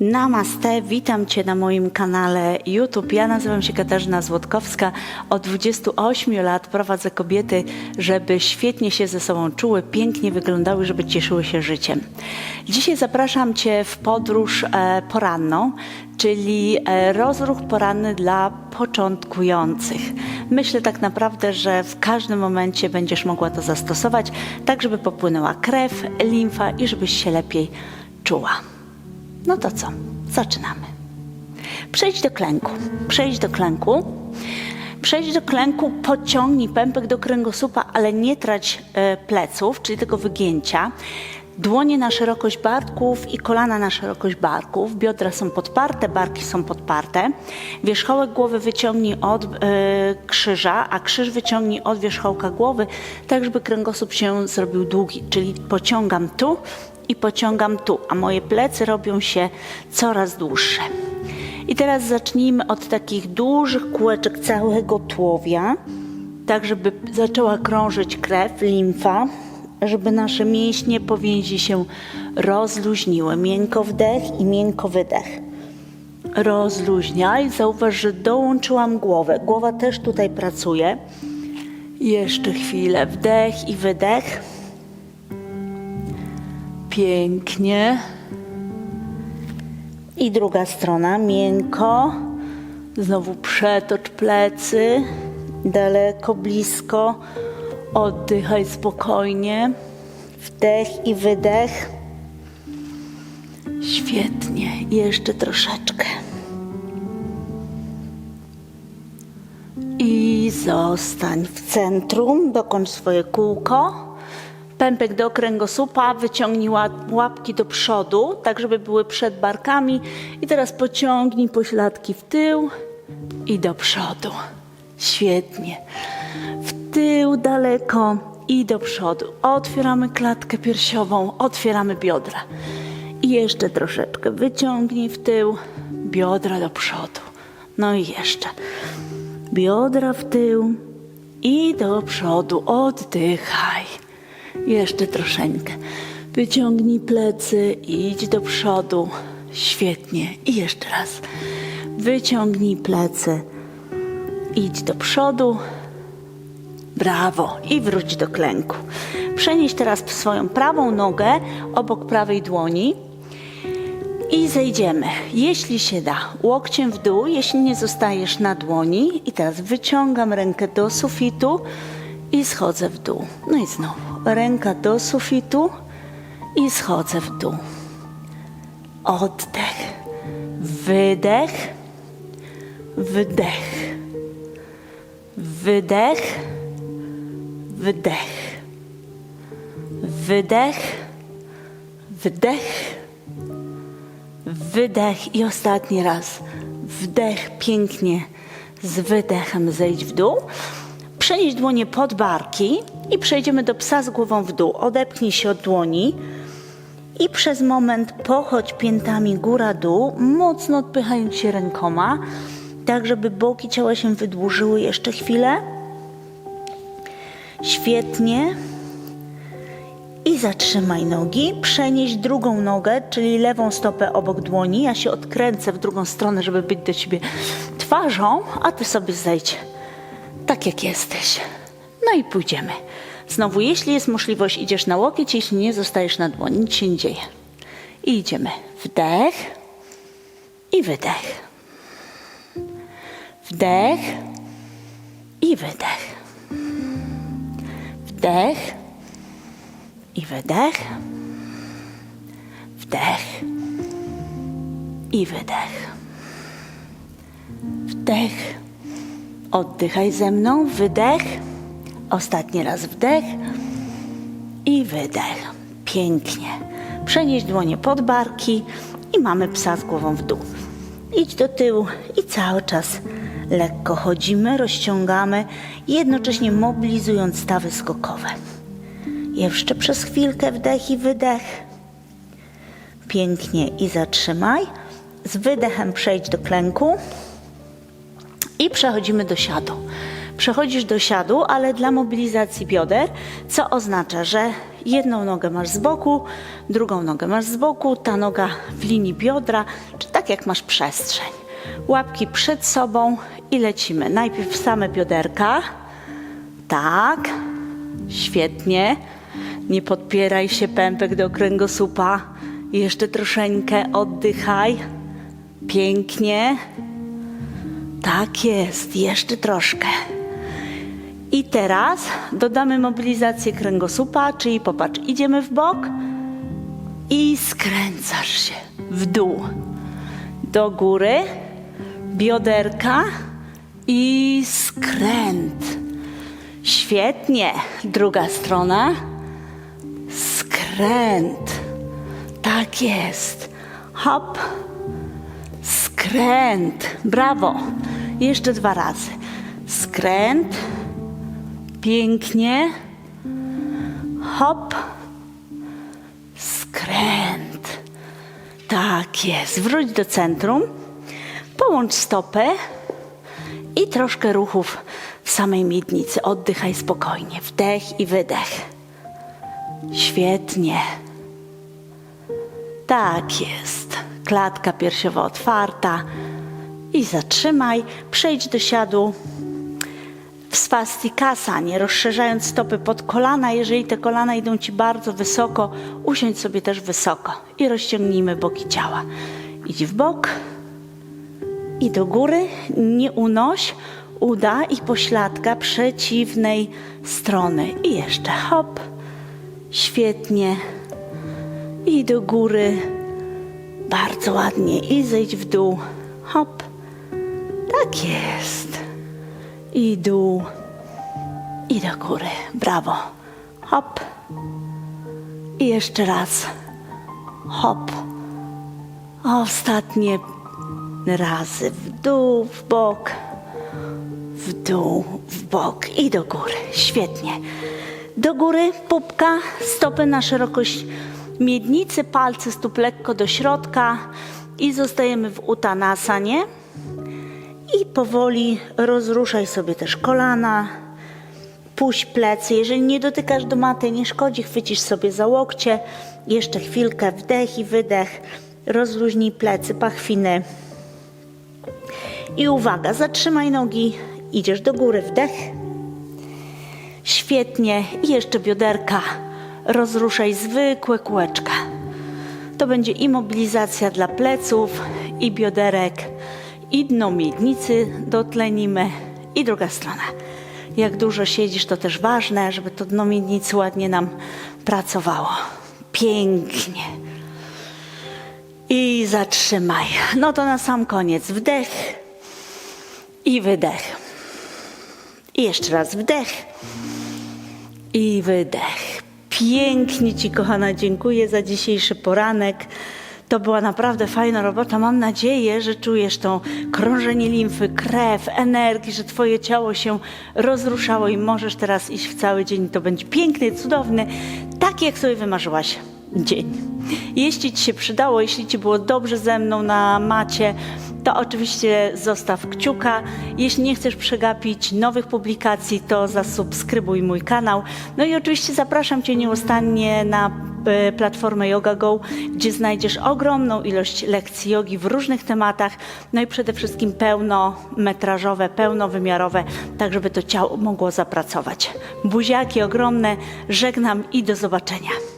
Namaste, witam Cię na moim kanale YouTube. Ja nazywam się Katarzyna Złotkowska. Od 28 lat prowadzę kobiety, żeby świetnie się ze sobą czuły, pięknie wyglądały, żeby cieszyły się życiem. Dzisiaj zapraszam Cię w podróż e, poranną, czyli e, rozruch poranny dla początkujących. Myślę tak naprawdę, że w każdym momencie będziesz mogła to zastosować, tak żeby popłynęła krew, limfa i żebyś się lepiej czuła. No to co? Zaczynamy. Przejdź do klęku. Przejdź do klęku. Przejdź do klęku, podciągnij pępek do kręgosłupa, ale nie trać e, pleców, czyli tego wygięcia. Dłonie na szerokość barków i kolana na szerokość barków. Biodra są podparte, barki są podparte. Wierzchołek głowy wyciągnij od e, krzyża, a krzyż wyciągnij od wierzchołka głowy, tak żeby kręgosłup się zrobił długi. Czyli pociągam tu i pociągam tu, a moje plecy robią się coraz dłuższe. I teraz zacznijmy od takich dużych kółeczek całego tułowia, tak żeby zaczęła krążyć krew, limfa, żeby nasze mięśnie powięzi się rozluźniły. Miękko wdech i miękko wydech. Rozluźniaj. Zauważ, że dołączyłam głowę. Głowa też tutaj pracuje. Jeszcze chwilę. Wdech i wydech. Pięknie. I druga strona, miękko. Znowu przetocz plecy. Daleko, blisko. Oddychaj spokojnie. Wdech i wydech. Świetnie. Jeszcze troszeczkę. I zostań w centrum. Dokończ swoje kółko. Pępek do kręgosłupa, wyciągnij ła- łapki do przodu, tak żeby były przed barkami. I teraz pociągnij pośladki w tył i do przodu. Świetnie. W tył daleko i do przodu. Otwieramy klatkę piersiową, otwieramy biodra. I jeszcze troszeczkę wyciągnij w tył, biodra do przodu. No i jeszcze. Biodra w tył i do przodu. Oddychaj. Jeszcze troszeczkę. Wyciągnij plecy, idź do przodu. Świetnie. I jeszcze raz. Wyciągnij plecy, idź do przodu. Brawo. I wróć do klęku. Przenieś teraz swoją prawą nogę obok prawej dłoni. I zejdziemy, jeśli się da, łokciem w dół, jeśli nie zostajesz na dłoni. I teraz wyciągam rękę do sufitu i schodzę w dół. No i znowu ręka do sufitu i schodzę w dół. Oddech, wydech, wdech, wydech, wdech, wydech, wdech, wydech i ostatni raz. Wdech pięknie z wydechem zejdź w dół. Przenieś dłonie pod barki i przejdziemy do psa z głową w dół. Odepchnij się od dłoni i przez moment pochodź piętami góra-dół, mocno odpychając się rękoma, tak żeby boki ciała się wydłużyły jeszcze chwilę. Świetnie. I zatrzymaj nogi. Przenieś drugą nogę, czyli lewą stopę obok dłoni. Ja się odkręcę w drugą stronę, żeby być do ciebie twarzą, a ty sobie zejdź tak jak jesteś. No i pójdziemy. Znowu, jeśli jest możliwość, idziesz na łokieć, jeśli nie, zostajesz na dłoni. Nic się nie dzieje. I idziemy. Wdech i wydech. Wdech i wydech. Wdech i wydech. Wdech i wydech. Wdech. Oddychaj ze mną. Wydech. Ostatni raz wdech i wydech. Pięknie. Przenieś dłonie pod barki i mamy psa z głową w dół. Idź do tyłu i cały czas lekko chodzimy, rozciągamy, jednocześnie mobilizując stawy skokowe. Jeszcze przez chwilkę wdech i wydech. Pięknie i zatrzymaj. Z wydechem przejdź do klęku i przechodzimy do siadu. Przechodzisz do siadu, ale dla mobilizacji bioder, co oznacza, że jedną nogę masz z boku, drugą nogę masz z boku, ta noga w linii biodra, czy tak jak masz przestrzeń. Łapki przed sobą i lecimy. Najpierw same bioderka. Tak. Świetnie. Nie podpieraj się pępek do kręgosłupa. Jeszcze troszeczkę oddychaj. Pięknie. Tak jest, jeszcze troszkę. I teraz dodamy mobilizację kręgosłupa, czyli popatrz, idziemy w bok i skręcasz się w dół. Do góry, bioderka i skręt. Świetnie. Druga strona. Skręt. Tak jest. Hop. Skręt. Brawo. Jeszcze dwa razy. Skręt. Pięknie. Hop. Skręt. Tak jest. Wróć do centrum. Połącz stopę i troszkę ruchów w samej miednicy. Oddychaj spokojnie. Wdech i wydech. Świetnie. Tak jest. Klatka piersiowa otwarta. I zatrzymaj. Przejdź do siadu w swastikasa, nie rozszerzając stopy pod kolana. Jeżeli te kolana idą ci bardzo wysoko, usiądź sobie też wysoko i rozciągnijmy boki ciała. Idź w bok i do góry. Nie unoś uda i pośladka przeciwnej strony. I jeszcze hop. Świetnie. I do góry. Bardzo ładnie. I zejdź w dół. Hop. Tak jest. I dół. I do góry. Brawo. Hop. I jeszcze raz. Hop. Ostatnie razy w dół, w bok, w dół, w bok i do góry. Świetnie. Do góry pupka, stopy na szerokość miednicy, palce stóp lekko do środka i zostajemy w utanasanie. I powoli rozruszaj sobie też kolana, puść plecy. Jeżeli nie dotykasz do maty, nie szkodzi, chwycisz sobie za łokcie. Jeszcze chwilkę, wdech i wydech. Rozluźnij plecy, pachwiny. I uwaga, zatrzymaj nogi, idziesz do góry, wdech. Świetnie. I jeszcze bioderka. Rozruszaj zwykłe kółeczka. To będzie i mobilizacja dla pleców, i bioderek, dno miednicy dotlenimy, i druga strona. Jak dużo siedzisz, to też ważne, żeby to dno miednicy ładnie nam pracowało. Pięknie. I zatrzymaj. No to na sam koniec wdech i wydech. I jeszcze raz wdech i wydech. Pięknie Ci, kochana, dziękuję za dzisiejszy poranek. To była naprawdę fajna robota. Mam nadzieję, że czujesz to krążenie limfy, krew, energii, że Twoje ciało się rozruszało i możesz teraz iść w cały dzień. To będzie piękny, cudowny, tak jak sobie wymarzyłaś dzień. Jeśli Ci się przydało, jeśli Ci było dobrze ze mną na macie, to oczywiście zostaw kciuka. Jeśli nie chcesz przegapić nowych publikacji, to zasubskrybuj mój kanał. No i oczywiście zapraszam Cię nieustannie na platformę Yoga Go, gdzie znajdziesz ogromną ilość lekcji jogi w różnych tematach, no i przede wszystkim pełnometrażowe, pełnowymiarowe, tak żeby to ciało mogło zapracować. Buziaki ogromne, żegnam i do zobaczenia.